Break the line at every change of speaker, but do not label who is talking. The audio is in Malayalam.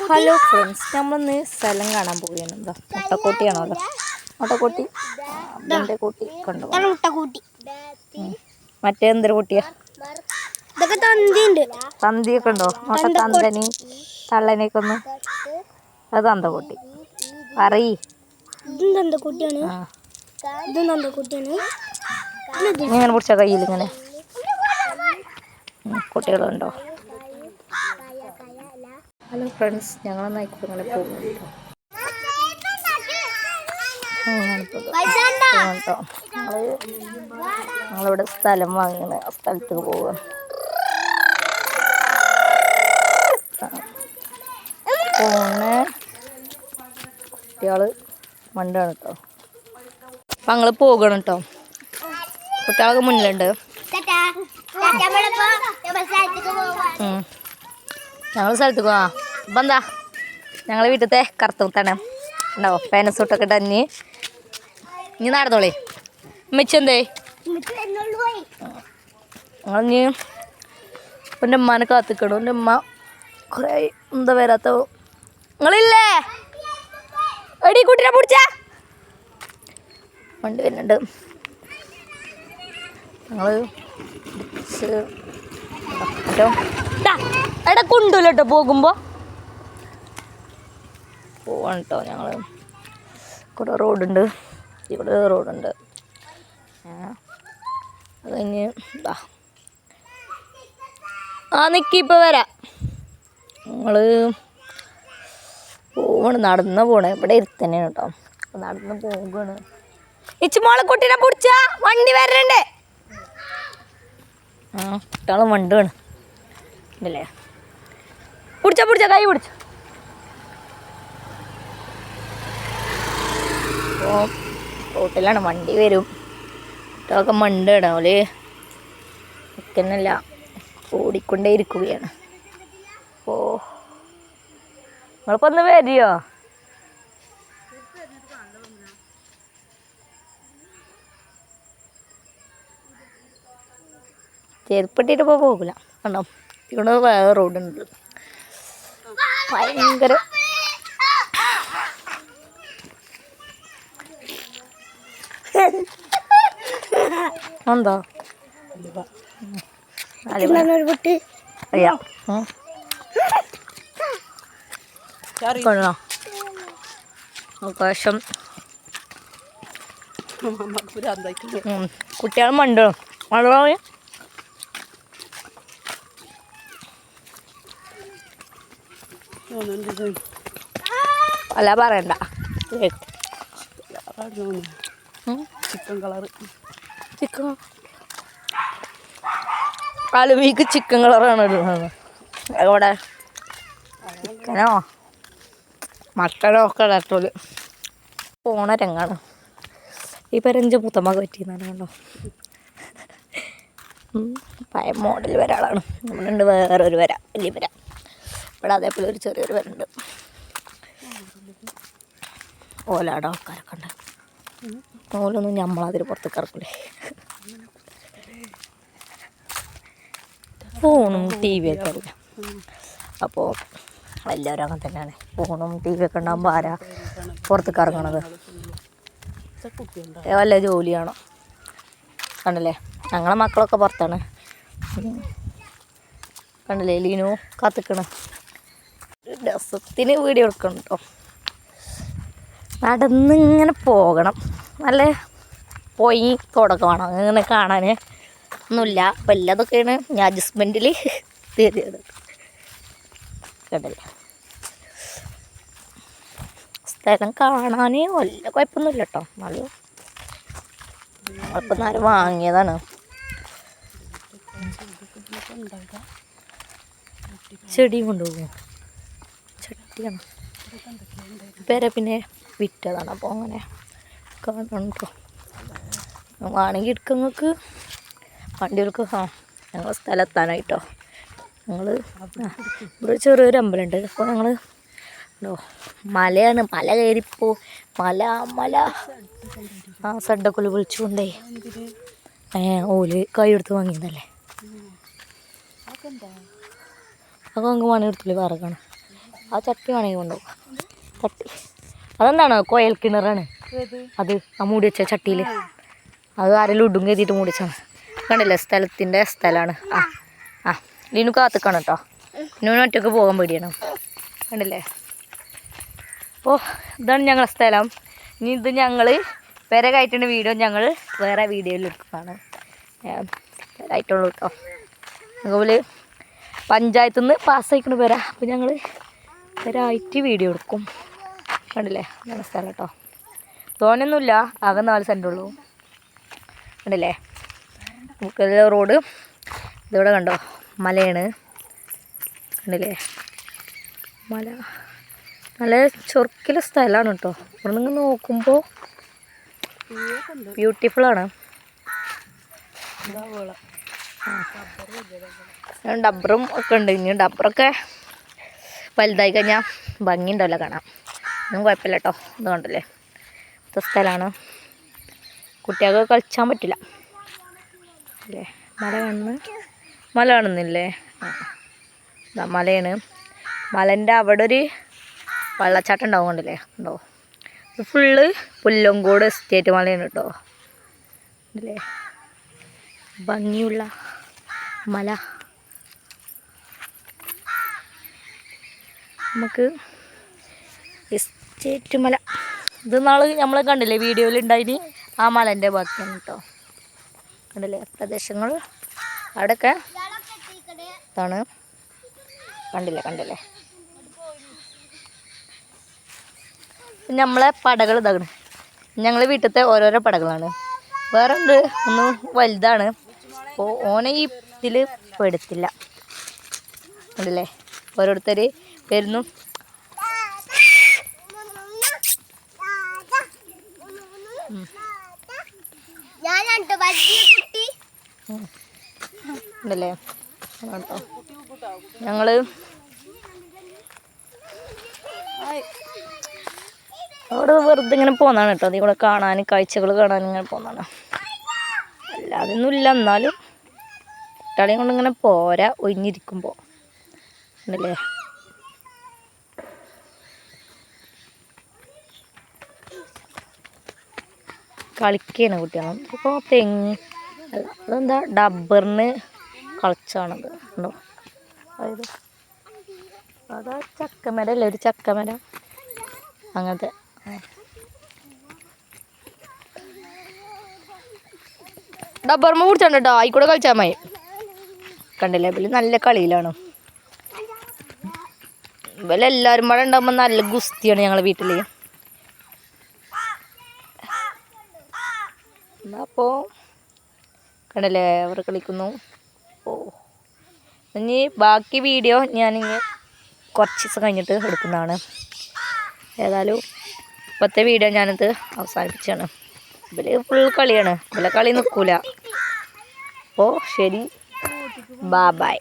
ഹലോ ഫ്രണ്ട്സ് നമ്മളിന്ന് സ്ഥലം കാണാൻ പോവുകയാണ്. എന്താ മുട്ടക്കോട്ടിയാണല്ലോ മുട്ടക്കോട്ടി? അതിന്റെ കൂട്ടി കണ്ടു.
മുട്ടക്കൂട്ടി.
മറ്റേ എന്തൊരു കൂട്ടിയാ?
ഇതൊക്കെ
തന്തിയൊക്കെ ഉണ്ടോ? മുട്ട തന്തനി തള്ളനെയൊക്കെ ഒന്ന് അത് തന്ത കൂട്ടി പറയ്.
ഇതും തന്തക്കുട്ടിയാണ്.
ആ.
ഇതും തന്തക്കുട്ടിയാണ്.
ഇങ്ങനെ പിടിച്ച കയ്യിൽ ഇങ്ങനെ കുട്ടികളുണ്ടോ? ഹലോ ഫ്രണ്ട്സ് ഞങ്ങൾ നയിക്കും ഇങ്ങനെ പോകുന്നു കേട്ടോ ഞങ്ങൾ ഞങ്ങളിവിടെ സ്ഥലം വാങ്ങിയാണ് ആ സ്ഥലത്തേക്ക് പോവുക പോണ കുട്ടികൾ മണ്ടാണ് കേട്ടോ അപ്പം ഞങ്ങൾ പോകണം കേട്ടോ കുട്ടികളൊക്കെ മുന്നിലുണ്ട് ഞങ്ങൾ സ്ഥലത്ത് പോവാ അപ്പം എന്താ? ഞങ്ങൾ വീട്ടിലത്തെ കറുത്തൂത്താണ് ഉണ്ടാവോ പാനസ് സൂട്ടൊക്കെ ഇട്ട് അഞ്ഞ് ഇനി നടന്നോളേ. മെച്ചെന്തേ ഞങ്ങളിഞ്ഞ് എന്റെ ഉമ്മാനെ കാത്തിക്കണു. എന്റെ ഉമ്മ കുറേ എന്താ വരാത്ത നിങ്ങളില്ലേ? എടി കുട്ടിനെ പിടിച്ച. വണ്ടി വരുന്നുണ്ട്. ഞങ്ങൾ കേട്ടോ. എടാ കൊണ്ടുവല്ലോ കേട്ടോ പോകുമ്പോൾ പോവാണ് കേട്ടോ ഞങ്ങൾ കൂടെ റോഡുണ്ട്. ഇവിടെ റോഡുണ്ട്. അത് കഴിഞ്ഞ് ആ നിക്കി ഇപ്പോൾ വരാം. ഞങ്ങൾ പോവാണ്. നടന്ന് പോണേ. ഇവിടെ ഇരുത്തന്നെയാണ് കേട്ടോ നടന്ന് പോവുകയാണ് ഇച്ചു മോളെ കുട്ടീനെ പിടിച്ച. വണ്ടി വരണ്ടേ? ആ കുട്ടികളും വണ്ടി വേണം ഇല്ലേ പിടിച്ച കൈ പിടിച്ച. അപ്പോൾ റോട്ടിലാണ് വണ്ടി വരും. കുട്ടികളൊക്കെ മണ്ട് ഇടാവൽ നിൽക്കുന്നില്ല ഓടിക്കൊണ്ടേ ഇരിക്കുകയാണ്. ഓ. നിങ്ങളിപ്പോൾ ഒന്ന് വരിയോ? ചെരുപ്പിട്ടിട്ട് ഇപ്പോൾ പോകില്ല കണ്ടോ? ഇവിടെ വേറെ റോഡുണ്ട്. ഭയങ്കര എന്താ. കൊള്ളാം. കുട്ടികൾ മണ്ടോ? മണ്ടോ? അല്ല പറയണ്ട.
Chicken colour
chicken. അലുമിക്ക് ചിക്കൻ കളറാണ് ഇടുന്നത്. എവിടെ? ചിക്കനോ? മട്ടനോ ഒക്കെ ഇടത്തോൽ. പോണ രംഗാണ്. ഈ പരഞ്ച് പുത്തമ്മക്ക് പറ്റിയെന്നാണ് കണ്ടോ? പഴയ മോഡൽ വരാളാണ് നമ്മളുണ്ട് വേറൊരു വര വലിയ വര. ഇവിടെ അതേപോലെ ഒരു ചെറിയൊരു വരുന്നുണ്ട് ഓലാട ആൾക്കാരൊക്കെ ഉണ്ട്. ഓലൊന്നും നമ്മളതിൽ പുറത്തേക്ക് ഇറക്കില്ലേ ഫോണും ടി വി ഒക്കെ അല്ല അപ്പോൾ എല്ലാവരും അങ്ങനെ തന്നെയാണ്. ഫോണും ടി വി ഒക്കെ ഉണ്ടാകുമ്പോൾ ആരാ പുറത്തേക്ക് ഇറങ്ങണത്? ഏ, വല്ല ജോലിയാണോ കണ്ടല്ലേ? ഞങ്ങളെ മക്കളൊക്കെ പുറത്താണ്. കണ്ടില്ലേ? ലീനു കാത്തിക്കണ്. രസത്തിന് വീഡിയോ എടുക്കണം നടന്നിങ്ങനെ പോകണം. നല്ല പോയി തുടക്കം വേണം. അങ്ങനെ കാണാൻ ഒന്നുമില്ല. അപ്പം എല്ലാതൊക്കെയാണ് ഞാൻ അഡ്ജസ്റ്റ്മെന്റിൽ തീരുന്നത്. കണ്ടല്ലേ? സ്ഥലം കാണാൻ വല്ല കുഴപ്പമൊന്നുമില്ല കേട്ടോ നല്ല അപ്പം വാങ്ങിയതാണ്. ചെടി കൊണ്ടുപോകും. ചട്ടിയാണ് പേരെ പിന്നെ വിറ്റതാണ്. അപ്പോൾ അങ്ങനെ കാണുന്നുണ്ടോ വേണമെങ്കിൽ എടുക്കങ്ങൾക്ക് വണ്ടികൾക്ക് ആ ഞങ്ങൾ സ്ഥലത്താനായിട്ടോ. ഞങ്ങൾ ഇവിടെ ചെറിയൊരു അമ്പലമുണ്ട്. അപ്പോൾ ഞങ്ങൾ ഉണ്ടോ മലയാണ്. മല കയറിപ്പോ മല മല. ആ സഡൊക്കെ വിളിച്ചുകൊണ്ടേ ഏ ഓൽ കൈ എടുത്ത് വാങ്ങിയതല്ലേ? അതൊക്കെ അങ്ങ് പണി എടുത്തില്ലേ പറക്കണം ആ ചട്ടി വേണമെങ്കിൽ കൊണ്ടുപോകും. ചട്ടി. അതെന്താണ്? കോയൽ കിണറാണ്. അത് ആ മൂടി വെച്ച ചട്ടിയിൽ അത് ആരെങ്കിലും ഇടും കരുതിയിട്ട് മൂടി വെച്ചാണ് കണ്ടില്ലേ? സ്ഥലത്തിന്റെ സ്ഥലമാണ്. ആ ആ. ലിനു കാത്തുക്കാണ് കേട്ടോ. ലിനുവിന് ഒറ്റയ്ക്ക് പോകാൻ പേടിയാണ്. കണ്ടില്ലേ? അപ്പോൾ ഇതാണ് ഞങ്ങളുടെ സ്ഥലം. ഇനി ഇത് ഞങ്ങൾ വേറെ കയറ്റുന്ന വീഡിയോ ഞങ്ങൾ വേറെ വീഡിയോയിൽ എടുക്കുന്നതാണ് ആയിട്ടുള്ളൂ കേട്ടോ. അതുപോലെ പഞ്ചായത്തിൽ നിന്ന് പാസ്സായിക്കണ പേരാ. അപ്പോൾ ഞങ്ങൾ വരായിട്ട് വീഡിയോ എടുക്കും. കണ്ടില്ലേ? നല്ല സ്ഥലം കേട്ടോ. തോനൊന്നുമില്ല ആകെ നാല് സെന്റ് ഉള്ളൂ. കണ്ടില്ലേ? നമുക്ക് റോഡ് ഇതിവിടെ കണ്ടോ? മലയാണ്. കണ്ടില്ലേ? മല. നല്ല ചൊറുക്കിലെ സ്ഥലമാണ് കേട്ടോ. ഇവിടെ നിങ്ങൾ നോക്കുമ്പോൾ ബ്യൂട്ടിഫുള്ളാണ് ഡബ്ബറും ഒക്കെ ഉണ്ട്. ഇനി ഡബ്ബറൊക്കെ വലുതായി കഴിഞ്ഞാൽ ഭംഗി ഉണ്ടല്ലോ കാണാം. ഒന്നും കുഴപ്പമില്ല കേട്ടോ ഇത് കണ്ടല്ലേ? ഇത് സ്ഥലമാണ്. കുട്ടികൾക്ക് കളിച്ചാൻ പറ്റില്ല. അല്ലേ? മല കാണുന്ന മല കാണുന്നില്ലേ? ആ. മലയാണ്. മലന്റെ അവിടെ ഒരു വെള്ളച്ചാട്ടം ഉണ്ടാവും കണ്ടില്ലേ? ഉണ്ടോ? ഇത് ഫുള്ള് പുല്ലങ്കോട് എസ്റ്റേറ്റ് മലയാണ് കേട്ടോ അല്ലേ ഭംഗിയുള്ള മല. നമുക്ക് എസ്റ്റേറ്റ് മല ഇത് നാൾ നമ്മൾ കണ്ടില്ലേ വീഡിയോയിൽ ഉണ്ടായിന് ആ മലന്റെ ബാക്കിയാണ് കേട്ടോ കണ്ടില്ലേ? പ്രദേശങ്ങൾ. അവിടെയൊക്കെ ഇതാണ്. കണ്ടില്ലേ കണ്ടില്ലേ? നമ്മളെ പടകൾ ഇതാണ് ഞങ്ങളെ വീട്ടിലത്തെ ഓരോരോ പടകളാണ്. വേറെ ഉണ്ട് ഒന്ന് വലുതാണ്. അപ്പോൾ ഓനെ ഈ ഇതിൽ പെടുത്തില്ല. കണ്ടില്ലേ? ഓരോരുത്തർ വരുന്നു ഉണ്ടല്ലേ കേട്ടോ. ഞങ്ങൾ അവിടെ വെറുതെ ഇങ്ങനെ പോന്നാണ് കേട്ടോ. അതീ കൂടെ കാണാൻ കാഴ്ചകൾ കാണാൻ ഇങ്ങനെ പോന്നാണ്. അല്ലാതൊന്നും ഇല്ല എന്നാലും കുട്ടികളെയും കൊണ്ട് ഇങ്ങനെ പോരാ ഒഴിഞ്ഞിരിക്കുമ്പോൾ ഉണ്ടല്ലേ കളിക്കുകയാണ് കുട്ടികൾ ഇപ്പോൾ തെങ്ങ് അതെന്താ ഡബ്ബറിന് കളിച്ചാണത്. ഉണ്ടോ അതായത് അതാ ചക്കമര അല്ലേ? ഒരു ചക്കമര. അങ്ങനത്തെ. ഡബ്ബർമ്മ കുടിച്ചാണ് കേട്ടോ ആയിക്കൂടെ കളിച്ചാൽ മതി. കണ്ടില്ലേ? ഇവൽ നല്ല കളിയിലാണ്. ഇവലെല്ലാവരും കൂടെ ഉണ്ടാകുമ്പോൾ നല്ല ഗുസ്തിയാണ് ഞങ്ങളെ വീട്ടിൽ അപ്പോൾ കണ്ടല്ലേ അവർ കളിക്കുന്നു. ഓ. ഇനി ബാക്കി വീഡിയോ ഞാനിങ്ങനെ കുറച്ച് ദിവസം കഴിഞ്ഞിട്ട് എടുക്കുന്നതാണ്. ഏതായാലും ഇപ്പോഴത്തെ വീഡിയോ ഞാനിത് അവസാനിപ്പിച്ചാണ് ഇവർ ഫുൾ കളിയാണ്. ഇവരെ കളി നിൽക്കൂല. അപ്പോൾ ശരി. ബാ ബായ്